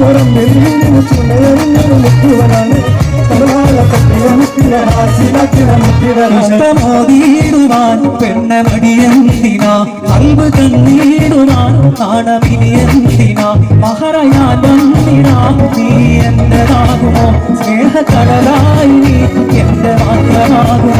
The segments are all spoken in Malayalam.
ചുണയറിഞ്ഞൊരു മുക്കുവനാണ് ഇഷ്ടമോതിയിടുവാൻ എന്റെ മാത്രമാകുമോ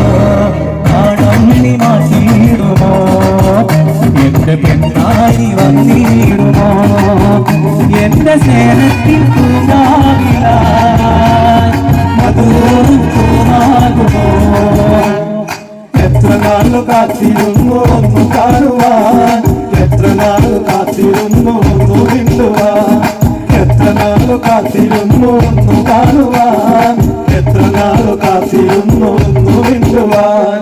കാണുവാൻ എത്ര നാളു കാത്തിരുന്നു ഒന്നു മിണ്ടുവാൻ. എത്ര നാളു കാത്തിരുന്നു ഒന്നു കാണുവാൻ. എത്ര നാളു കാത്തിരുന്നു ഒന്നു മിണ്ടുവാൻ.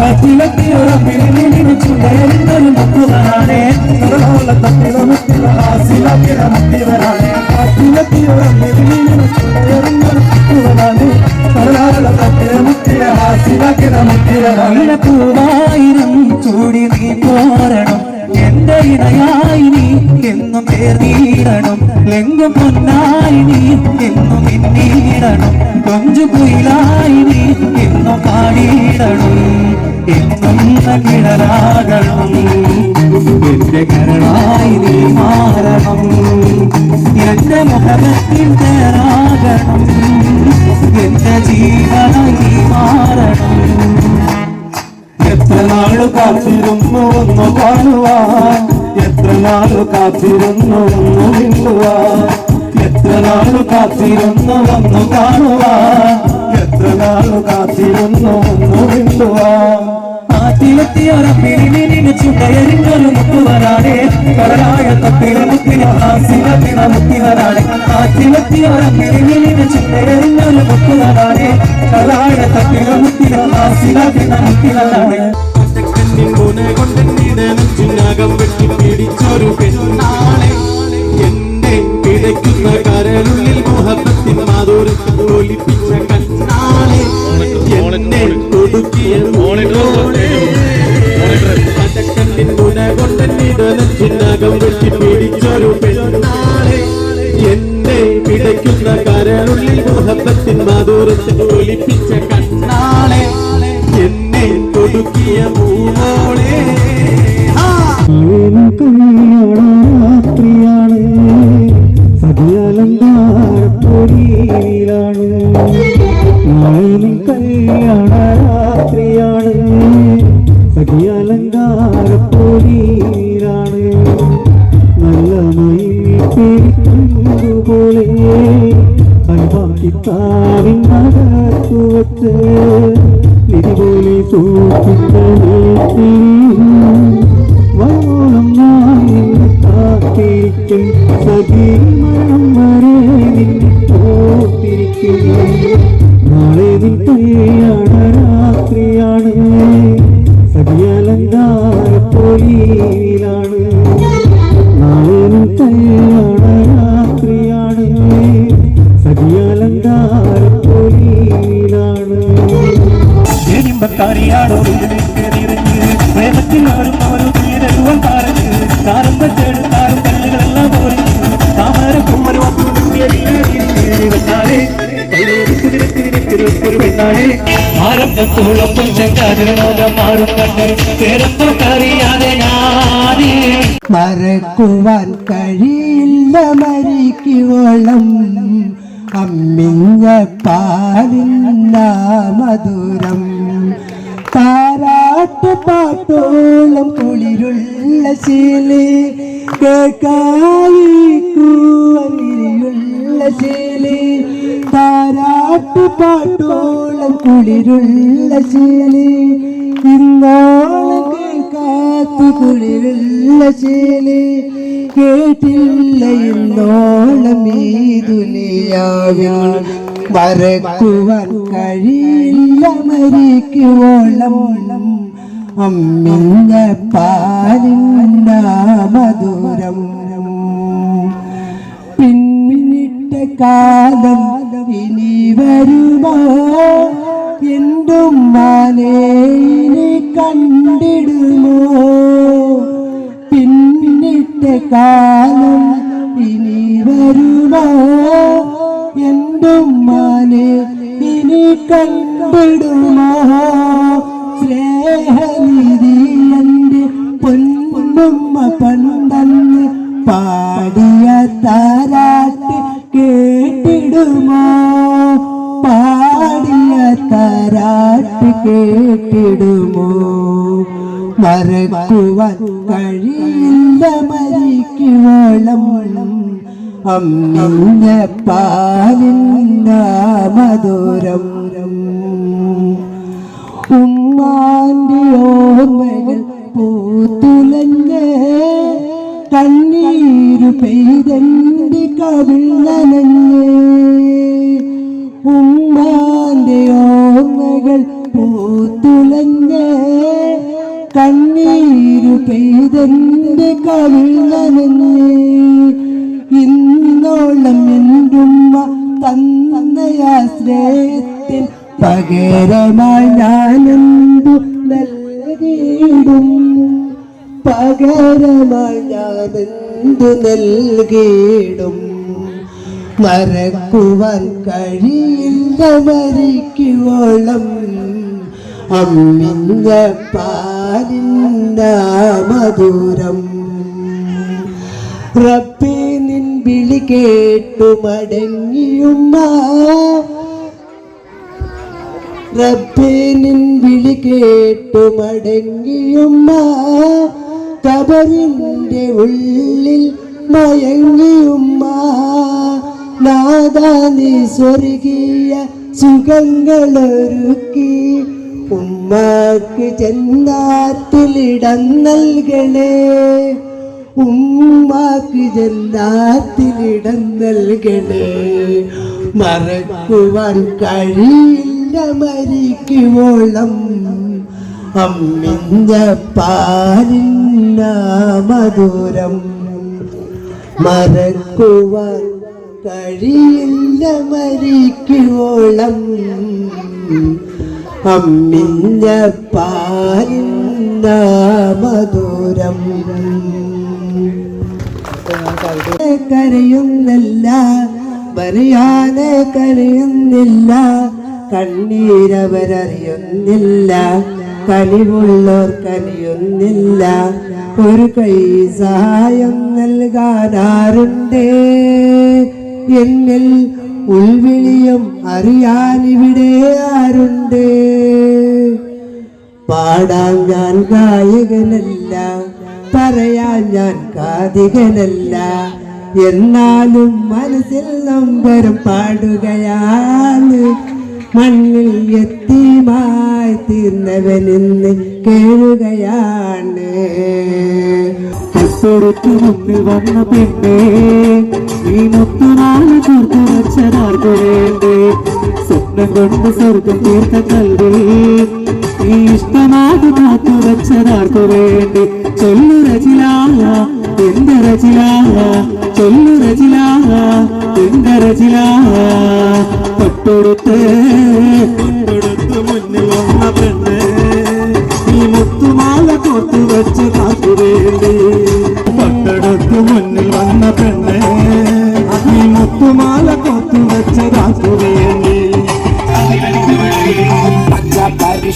ആറ്റിലെത്തിയൊരു പിരിവിന് തട്ടില മുത്തില ഹാസിലാക്കിയ മുത്തിവനാണ് കാത്തിലെത്തിയോളം നെല്ലിന് ചുടയറിഞ്ഞൊരു മുക്കുവനാണ് കടലോല തട്ടില മുത്തില ഹാസിലാക്കിയ മുത്തിവനാണ് നല്ല പൂവായിരം ചൂടി നീ പോരണം എന്റെ ഇണയായി നീ എന്നും തേർന്നീടണം ലെങ്കും പൊന്നായി നീ എന്നും പിന്നീടണം. കൊഞ്ചു കുയിലായി നീ എന്നും പാടിയിടണം. എന്നും കിടലാകണം എന്റെ കരളായി നീ മാറണം. എന്റെ മുഖത്തിൽ തേറാകണം കാത്തിരുന്നു ഒന്ന് കാണുവാൻ. എത്ര നാളു കാത്തിരുന്നു ഒന്ന് മിണ്ടുവാൻ. എത്ര നാളു കാത്തിരുന്നു ഒന്ന് കാണുവാൻ. എത്ര നാളു കാത്തിരുന്നു ഒന്ന് മിണ്ടുവാൻ. മുക്കുവനാണ് കടലായ തപ്പിലെ മുത്തിന ഹാസിലത്തിന മുത്തിവനാണ് ആറ്റിലെത്തിയൊരപ്പിന് ചുണ്ടയരിഞ്ഞൊരു മുക്കുവനാണ് കടലായ തപ്പിലെ മുത്തിന ഹാസിലത്തിന മുത്തിവനാണ് കണ്ണിൻ മുന കൊണ്ടെന്നിടനം വെട്ടി പിടിച്ചൊരു പെണ്ണാളെ എന്നെ പിടയ്ക്കുന്ന കരളുള്ളിൽ മുഹബത്തിൻ മാധുരത്തിൽ ഒലിപ്പിച്ച കണ്ണാളെ എന്നെ കൊടുക്കിയ കണ്ണിൻ മുന കൊണ്ടെന്നിടനം ചുനാകം വെട്ടി പിടിച്ചൊരു പെണ്ണാളെ എന്നെ പിടയ്ക്കുന്ന കരളുള്ളിൽ മോഹത്തിൻ മാധുരത്തിൽ നാളിലും കല്യാണ രാത്രിയാണ് സഖിയലങ്കാര പൊരിയിലാണ് നല്ല മയിൽ പിരിക്കുന്നതുപോലെ അൽവാക്കിത്താവിൻ അകത്തു വച്ച് നിധി പോലെ സൂക്ഷിച്ച വയോളം ഞാൻ നിന്നെ കാത്തിരിക്കും. സഖി മരണം വരെ നിന്നെ നാളെ നിൻ കല്യാണ രാത്രിയാണ് സഖിയലങ്കാര പോലീലാണ് നാളെ നിൻ കല്യാണ രാത്രിയാണ് സഖിയലങ്കാര എരിമ്പക്കാരിയാടോ ആരംഭത്തോളൊപ്പം ചെങ്കാതിരോഗം മാറും കണ്ട് പേരപ്പൊക്കറിയാതെ ഞാനേ മറക്കുവാൻ കഴിയില്ല മരിക്കുവോളം. അമ്മിഞ്ഞ പാലില്ല മധുരം. താരാട്ട് പാട്ടോളം കുളിരുള്ള ശീലി. കേൾക്കായി കൂവലിയുള്ള ശീലി. താരാട്ട് പാട്ടോളം കുളിരുള്ള ശീലി ഇന്നാളെ കേൾക്കാത്ത കുളിരുള്ള ശീലി കേട്ടില്ല ഇന്നോളം ഈ ദുനിയാവിൽ. മറക്കുവാൻ കഴിയില്ല മരിക്കുവോളം. അമ്മിഞ്ഞ പാലിന്ന മധുരം. പിന്നിട്ട കാലം ഇനി വരുമോ? എന്തും മാനേനെ കണ്ടിടുമോ? പിന്നിട്ട കാലം ഇനി വരുമോ? എന്തും മാനേ ഇനി കണ്ടിടുമോ? സ്നേഹനിധി എന്റെ പൊന്നുമ്മ പണ്ടന്ന് പാടിയ താരാട്ട് കേട്ടിടുമോ? മറക്കുവാൻ കഴിയില്ല മരിക്കുവോളം. അമ്മിഞ്ഞ പാലില്ല മധുരം ഉമ്മാന്റെ ഓർമ്മകൾ പൂത്തുലഞ്ഞ് കണ്ണീരു പെയ്തന്റെ കവിൾ പൂത്തുലഞ്ഞ് കണ്ണീരു പെയ്തെന്റെ കവിൾ നനഞ്ഞ് ഇന്നോളം എന്റുമ്മ തന്നയാശ്രയത്തിൽ പകരമായി ഞാനെന്തു നൽകിയിടും? പകരമായി ഞാനെന്തു നൽകിയിടും? മറക്കുവാൻ കഴിയില്ല മരിക്കുവോളം അമ്മിഞ്ഞ പാലിന്റെ മധുരം. റബ്ബി നിൻ വിളി കേട്ടു മടങ്ങിയുമ്മ. റബ്ബി നിൻ വിളി കേട്ടു മടങ്ങിയുമ്മ. കബറിന്റെ ഉള്ളിൽ മയങ്ങിയുമ്മ. നാദാനി സ്വർഗീയ സുഖങ്ങളൊരുക്കി. ഉമ്മാക്ക് ജന്നാത്തിലിടം നൽകണേ ഉമ്മാക്ക് ജന്നാത്തിലിടം നൽകണേ മറക്കുവാൻ കഴിയില്ല മരിക്കുവോളം. അമ്മിഞ്ഞ പാലിന്ന മധുരം. മറക്കുവാൻ കഴിയില്ല മരിക്കുവോളം. അമ്മിഞ്ഞ പാലിന്ന മധുരം കരയുന്നില്ല പറയാതെ കരയുന്നില്ല കണ്ണീരവരറിയുന്നില്ല കനിവുള്ളോർ കനിയുന്നില്ല ഒരു കൈ സഹായം നൽകാനാറുണ്ട് എന്നിൽ ഉൾവിളിയും അറിയാനിവിടെ ആരുണ്ട്? പാടാൻ ഞാൻ ഗായകനല്ല പറയാൻ ഞാൻ കാതികനല്ല എന്നാലും മനസ്സിൽ നമ്പരം പാടുകയാണ്. മണ്ണിൽ എത്തിയുമായി തീർന്നവനിന്ന് കേഴുകയാണ് തൊട്ടടുത്ത് മുന്നിൽ വന്ന പെണ്ണേ ഈ മുത്തുനാൾ ചേർത്ത് വെച്ചതാർക്കു വേണ്ടേ? സ്വപ്നം കൊണ്ട് സ്വർഗം തീർത്ത കൽവി ഈ ഇഷ്ടമാത് കാത്തു വെച്ചതാർക്കു വേണ്ടി? ചൊല്ലു രചിലാല എന്റെ രചിലാല ചൊല്ലു രചിലാല എന്റെ രചിലാല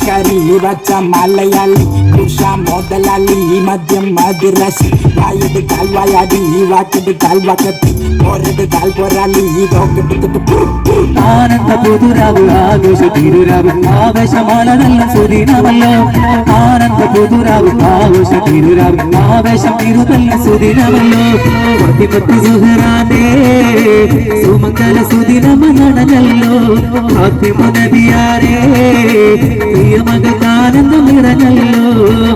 പരിഷ്കരി വച്ച മലയാളി കൃഷ മുതലാളി ഈ മദ്യം മധുരസി. വായത് കാൽവായാടി ഈ വാക്കത് കാൽവാക്കത്തി. പോരത് കാൽ പോരാളി ഈ തോക്കെടുത്തിട്ട് ആനന്ദ പുതുരാവ് ആഘോഷ തിരുരാവ് ആവേശമാല നല്ല സുദിനമല്ലോ ആനന്ദ പുതുരാവ് ആഘോഷ തിരുരാവ് ആവേശം തിരുതല്ല സുമംഗല സുദിനമനടനല്ലോ ഫാത്തിമ നബിയാരേ പ്രിയമകൾക്ക് നിറഞ്ഞല്ലോ.